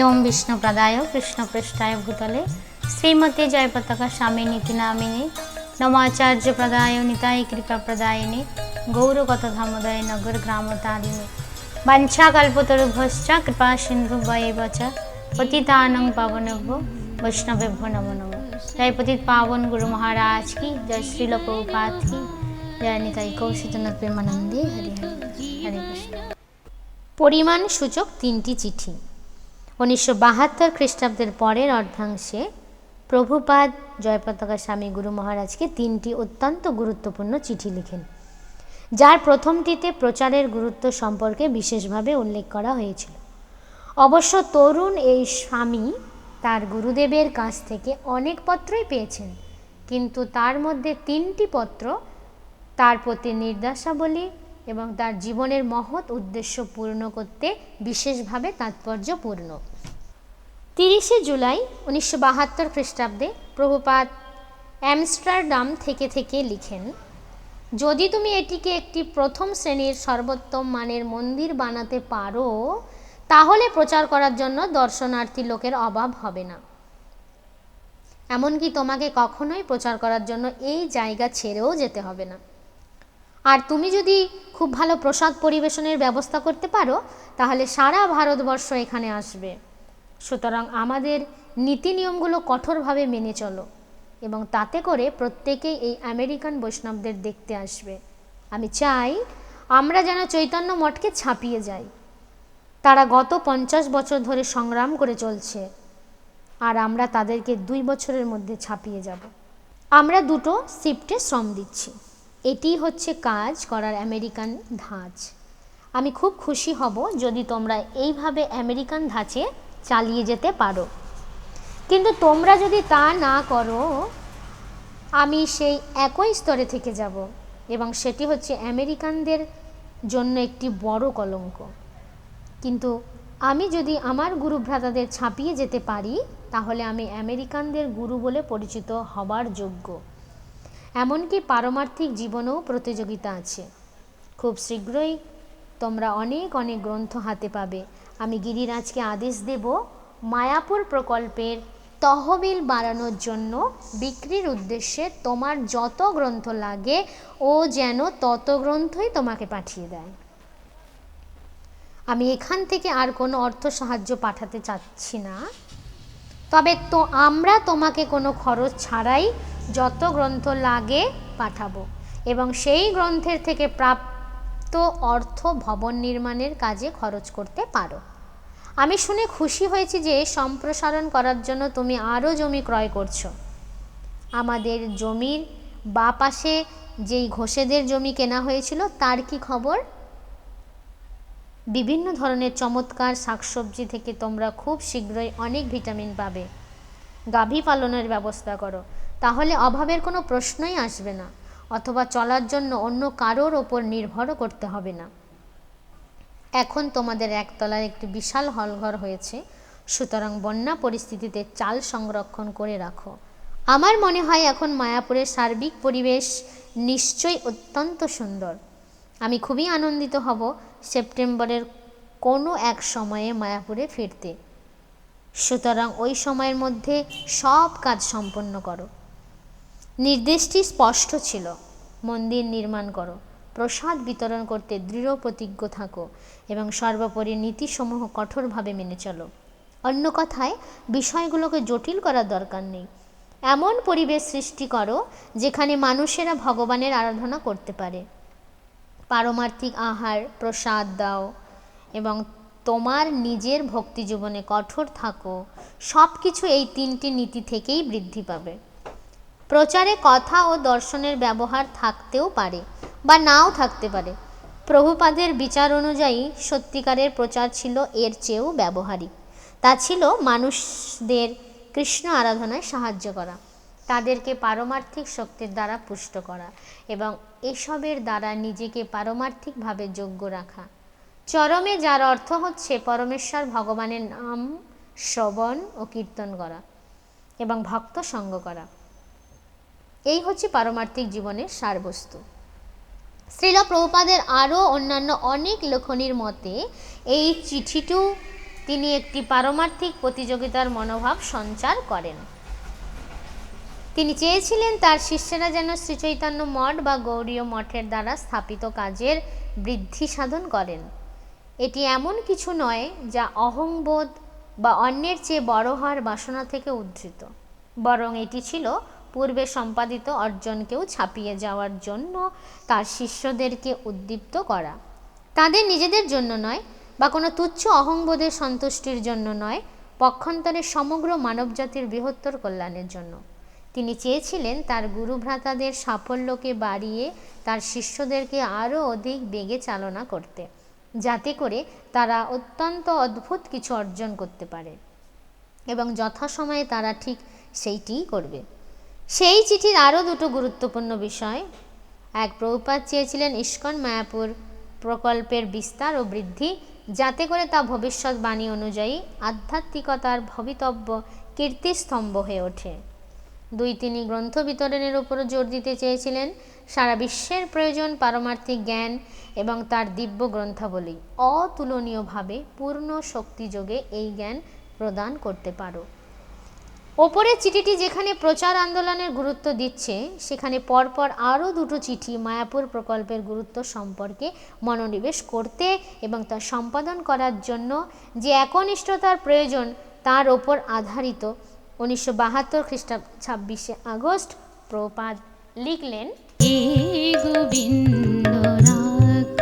ওম বিষ্ণুপ্রদায় কৃষ্ণপৃষ্ঠায় ভূতলে শ্রীমতী জয়পতাকা স্বামী নীতি নামিনী নমাচার্য প্রদায় নিতাই কৃপা প্রদায়িনী গৌরগত ধামোদয় নগর গ্রাম তারিণী বাঞ্ছাকল্পতরুভশ্চ কৃপা সিন্ধু বয়েব চ পতিতানং পাবনভ্য বৈষ্ণবেভ্য নমো নমো জয় পতিত পাবন গুরু মহারাজ কি জয় শ্রীল প্রভুপাত কি জয় নিতাই কৌশিতনাথ প্রেমানন্দে হরি হরি হরে কৃষ্ণ পরিমাণ সূচক তিনটি চিঠি উনিশশো বাহাত্তর খ্রিস্টাব্দের পরের অর্ধাংশে প্রভুপাদ জয়পতাকা স্বামী গুরু মহারাজকে তিনটি অত্যন্ত গুরুত্বপূর্ণ চিঠি লিখেন, যার প্রথমটিতে প্রচারের গুরুত্ব সম্পর্কে বিশেষভাবে উল্লেখ করা হয়েছিল। অবশ্য তরুণ এই স্বামী তার গুরুদেবের কাছ থেকে অনেক পত্রই পেয়েছেন, কিন্তু তার মধ্যে তিনটি পত্র তার প্রতি নির্দেশাবলী এবং তার জীবনের মহৎ উদ্দেশ্য পূর্ণ করতে বিশেষভাবে তাৎপর্যপূর্ণ। তিরিশে জুলাই উনিশশো বাহাত্তর খ্রিস্টাব্দে প্রভুপাত অ্যামস্টারডাম থেকে থেকে লিখেন, যদি তুমি এটিকে একটি প্রথম শ্রেণির সর্বোত্তম মানের মন্দির বানাতে পারো, তাহলে প্রচার করার জন্য দর্শনার্থী লোকের অভাব হবে না। এমনকি তোমাকে কখনোই প্রচার করার জন্য এই জায়গা ছেড়েও যেতে হবে না। আর তুমি যদি খুব ভালো প্রসাদ পরিবেশনের ব্যবস্থা করতে পারো, তাহলে সারা ভারতবর্ষ এখানে আসবে। সুতরাং আমাদের নীতি নিয়মগুলো কঠোরভাবে মেনে চলো এবং তাতে করে প্রত্যেকেই এই আমেরিকান বৈষ্ণবদের দেখতে আসবে। আমি চাই আমরা যেন চৈতন্য মঠকে ছাপিয়ে যাই। তারা গত পঞ্চাশ বছর ধরে সংগ্রাম করে চলছে আর আমরা তাদেরকে দুই বছরের মধ্যে ছাপিয়ে যাব। আমরা দুটো শিফটে শ্রম দিচ্ছি। এটি হচ্ছে কাজ করার আমেরিকান ধাঁচ। আমি খুব খুশি হব যদি তোমরা এইভাবে আমেরিকান ধাঁচে চালিয়ে যেতে পারো। কিন্তু তোমরা যদি তা না করো, আমি সেই একই স্তরে থেকে যাব এবং সেটি হচ্ছে আমেরিকানদের জন্য একটি বড় কলঙ্ক। কিন্তু আমি যদি আমার গুরু ভ্রাতাদের ছাপিয়ে যেতে পারি, তাহলে আমি আমেরিকানদের গুরু বলে পরিচিত হবার যোগ্য। এমনকি পারমার্থিক জীবনেও প্রতিযোগিতা আছে। খুব শীঘ্রই তোমরা অনেক অনেক গ্রন্থ হাতে পাবে। আমি গিরিরাজকে আদেশ দেব, মায়াপুর প্রকল্পের তহবিল বাড়ানোর জন্য বিক্রির উদ্দেশ্যে তোমার যত গ্রন্থ লাগে, ও যেন তত গ্রন্থই তোমাকে পাঠিয়ে দেয়। আমি এখান থেকে আর কোনো অর্থ সাহায্য পাঠাতে চাচ্ছি না। তবে তো আমরা তোমাকে কোনো খরচ ছাড়াই যত গ্রন্থ লাগে পাঠাবো। এবং সেই গ্রন্থের থেকে প্রাপ্ত অর্থ ভবন নির্মাণের কাজে খরচ করতে পারো। আমি শুনে খুশি হয়েছি যে সম্প্রসারণ করার জন্য তুমি আরও জমি ক্রয় করছ। আমাদের জমির বা পাশে যেই ঘোষেদের জমি কেনা হয়েছিল, তার কি খবর? বিভিন্ন ধরনের চমৎকার শাকসবজি থেকে তোমরা খুব শীঘ্রই অনেক ভিটামিন পাবে। গাভী পালনের ব্যবস্থা করো। তাহলে অভাবের কোনো প্রশ্নই আসবে না, অথবা চলার জন্য অন্য কারোর ওপর নির্ভরও করতে হবে না। এখন তোমাদের একতলার একটি বিশাল হলঘর হয়েছে, সুতরাং বন্যা পরিস্থিতিতে চাল সংরক্ষণ করে রাখো। আমার মনে হয় এখন মায়াপুরের সার্বিক পরিবেশ নিশ্চয়ই অত্যন্ত সুন্দর। আমি খুবই আনন্দিত হব সেপ্টেম্বরের কোনো এক সময়ে মায়াপুরে ফিরতে। সুতরাং ওই সময়ের মধ্যে সব কাজ সম্পন্ন করো। নির্দেশটি স্পষ্ট ছিল। মন্দির নির্মাণ করো, প্রসাদ বিতরণ করতে দৃঢ় প্রতিজ্ঞ থাকো এবং সর্বোপরি নীতিসমূহ কঠোরভাবে মেনে চলো। অন্য কথায়, বিষয়গুলোকে জটিল করার দরকার নেই। এমন পরিবেশ সৃষ্টি করো যেখানে মানুষেরা ভগবানের আরাধনা করতে পারে। পারমার্থিক আহার, প্রসাদ দাও এবং তোমার নিজের ভক্তি জীবনে কঠোর থাকো। সব কিছু এই তিনটি নীতি থেকেই বৃদ্ধি পাবে। প্রচারে কথা ও দর্শনের ব্যবহার থাকতেও পারে বা নাও থাকতে পারে। প্রভুপাদের বিচার অনুযায়ী সত্যিকারের প্রচার ছিল এর চেয়েও ব্যবহারিক। তা ছিল মানুষদের কৃষ্ণ আরাধনায় সাহায্য করা, তাদেরকে পারমার্থিক শক্তির দ্বারা পুষ্ট করা এবং এসবের দ্বারা নিজেকে পারমার্থিকভাবে যোগ্য রাখা। চরমে যার অর্থ হচ্ছে পরমেশ্বর ভগবানের নাম শ্রবণ ও কীর্তন করা এবং ভক্ত সঙ্গ করা। এই হচ্ছে পারমার্থিক জীবনের সারবস্তু। শ্রীল প্রভুপাদের আরও অন্যান্য অনেক লেখনীর মতে, এই চিঠিটিও তিনি একটি পারমার্থিক প্রতিযোগিতার মনোভাব সঞ্চার করেন। তিনি চেয়েছিলেন তার শিষ্যেরা যেন শ্রীচৈতন্য মঠ বা গৌরীয় মঠের দ্বারা স্থাপিত কাজের বৃদ্ধি সাধন করেন। এটি এমন কিছু নয় যা অহংবোধ বা অন্যের চেয়ে বড় হওয়ার বাসনা থেকে উদ্ধৃত। বরং এটি ছিল পূর্বে সম্পাদিত অর্জনকেও ছাপিয়ে যাওয়ার জন্য তার শিষ্যদেরকে উদ্দীপ্ত করা। তাদের নিজেদের জন্য নয় বা কোনো তুচ্ছ অহংবোধের সন্তুষ্টির জন্য নয়, পক্ষান্তরে সমগ্র মানবজাতির বৃহত্তর কল্যাণের জন্য। তিনি চেয়েছিলেন তার গুরুভ্রাতাদের সাফল্যকে বাড়িয়ে তার শিষ্যদেরকে আরও অধিক বেগে চালনা করতে, যাতে করে তারা অত্যন্ত অদ্ভুত কিছু অর্জন করতে পারে। এবং যথাসময়ে তারা ঠিক সেইটিই করবে। সেই চিঠির আরও দুটো গুরুত্বপূর্ণ বিষয়। এক প্রভুপাত চেয়েছিলেন ইস্কন, মায়াপুর প্রকল্পের বিস্তার ও বৃদ্ধি যাতে করে তা ভবিষ্যৎবাণী অনুযায়ী আধ্যাত্মিকতার ভবিতব্য কীর্তিস্তম্ভ হয়ে ওঠে। দুই, তিনি গ্রন্থ বিতরণের উপরও জোর দিতে চেয়েছিলেন। সারা বিশ্বের প্রয়োজন পারমার্থিক জ্ঞান এবং তার দিব্য গ্রন্থাবলী। অতুলনীয়ভাবে পূর্ণ শক্তিযোগে এই জ্ঞান প্রদান করতে পারো। ওপরের চিঠিটি যেখানে প্রচার আন্দোলনের গুরুত্ব দিচ্ছে, সেখানে পরপর আরও দুটো চিঠি মায়াপুর প্রকল্পের গুরুত্ব সম্পর্কে মনোনিবেশ করতে এবং তা সম্পাদন করার জন্য যে একনিষ্ঠতার প্রয়োজন তার ওপর আধারিত। উনিশশো বাহাত্তর খ্রিস্টাব্দ ছাব্বিশে আগস্ট প্রপাদ লিখলেন, এ গোবিন্দ রাখ